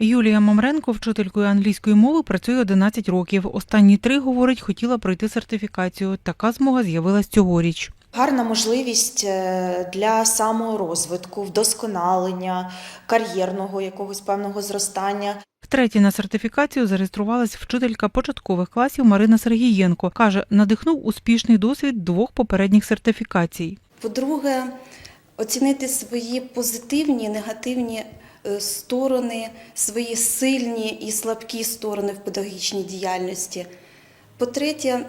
Юлія Мамренко, вчителькою англійської мови, працює 11 років. Останні три, говорить, хотіла пройти сертифікацію. Така змога з'явилась цьогоріч. Гарна можливість е, для саморозвитку, вдосконалення, кар'єрного якогось певного зростання. Втретє на сертифікацію зареєструвалась вчителька початкових класів Марина Сергієнко. Каже, надихнув успішний досвід двох попередніх сертифікацій. По-друге, оцінити свої позитивні, негативні сторони, свої сильні і слабкі сторони в педагогічній діяльності. По-третє,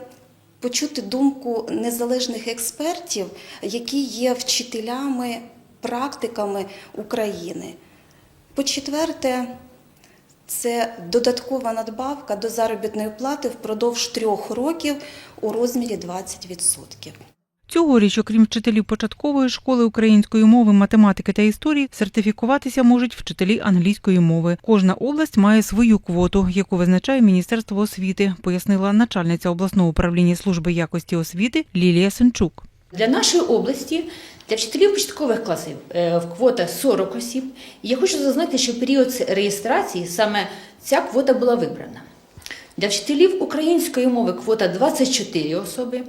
почути думку незалежних експертів, які є вчителями, практиками України. По-четверте, це додаткова надбавка до заробітної плати впродовж трьох років у розмірі 20%. Цьогоріч, окрім вчителів початкової школи української мови, математики та історії, сертифікуватися можуть вчителі англійської мови. Кожна область має свою квоту, яку визначає Міністерство освіти, пояснила начальниця обласного управління служби якості освіти Лілія Сенчук. Для нашої області, для вчителів початкових класів е, квота 40 осіб. Я хочу зазначити, що в період реєстрації саме ця квота була вибрана. Для вчителів української мови квота 24 особи.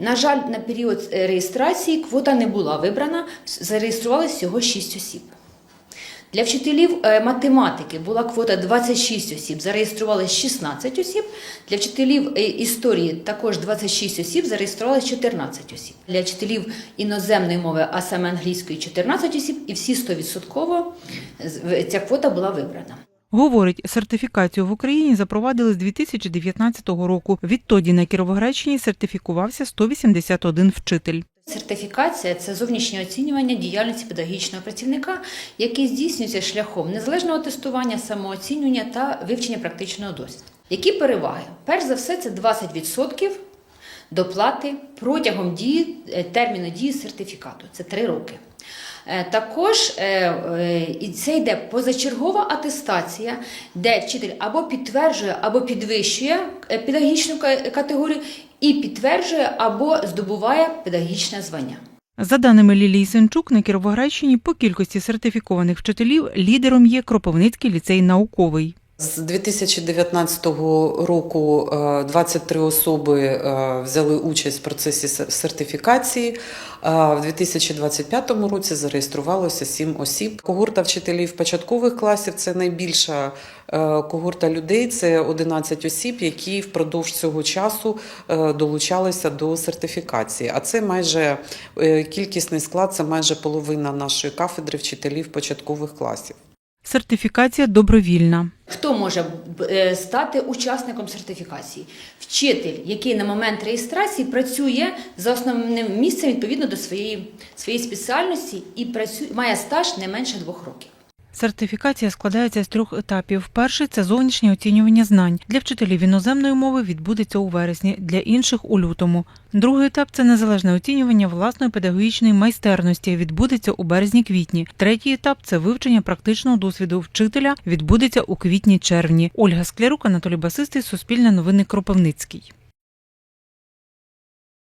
На жаль, на період е, реєстрації квота не була вибрана, зареєструвалося всього 6 осіб. Для вчителів е, математики була квота 26 осіб, зареєструвалось 16 осіб. Для вчителів е, історії також 26 осіб, зареєструвалось 14 осіб. Для вчителів іноземної мови, а саме англійської 14 осіб, і всі 100% ця квота була вибрана. Говорить, сертифікацію в Україні запровадили з 2019 року. Відтоді на Кіровоградщині сертифікувався 181 вчитель. Сертифікація це зовнішнє оцінювання діяльності педагогічного працівника, який здійснюється шляхом незалежного тестування, самооцінювання та вивчення практичного досвіду. Які переваги? Перш за все, це 20% доплати протягом дії е, терміну дії сертифікату. Це 3 роки. Е, Також е, е, і це йде позачергова атестація, де вчитель або підтверджує, або підвищує педагогічну категорію, і підтверджує або здобуває педагогічне звання. За даними Лілії Сенчук, на Кіровоградщині по кількості сертифікованих вчителів лідером є Кропивницький ліцей науковий. З 2019 року е, 23 особи е, взяли участь в процесі сертифікації. а В 2025 році зареєструвалося 7 осіб. Когорта вчителів початкових класів це найбільша е, когорта людей. Це 11 осіб, які впродовж цього часу е, долучалися до сертифікації. А це майже е, кількісний склад, це майже половина нашої кафедри вчителів початкових класів. Сертифікація добровільна. Хто може е, стати учасником сертифікації? Вчитель, який на момент реєстрації працює за основним місцем відповідно до своєї, своєї спеціальності і працює, має стаж не менше двох років. Сертифікація складається з трьох етапів. Перший це зовнішнє оцінювання знань. Для вчителів іноземної мови відбудеться у вересні, для інших у лютому. Другий етап це незалежне оцінювання власної педагогічної майстерності. Відбудеться у березні-квітні. Третій етап це вивчення практичного досвіду вчителя. Відбудеться у квітні-червні. Ольга Склярук, Анатолій Басистий, Суспільне новини Кропивницький.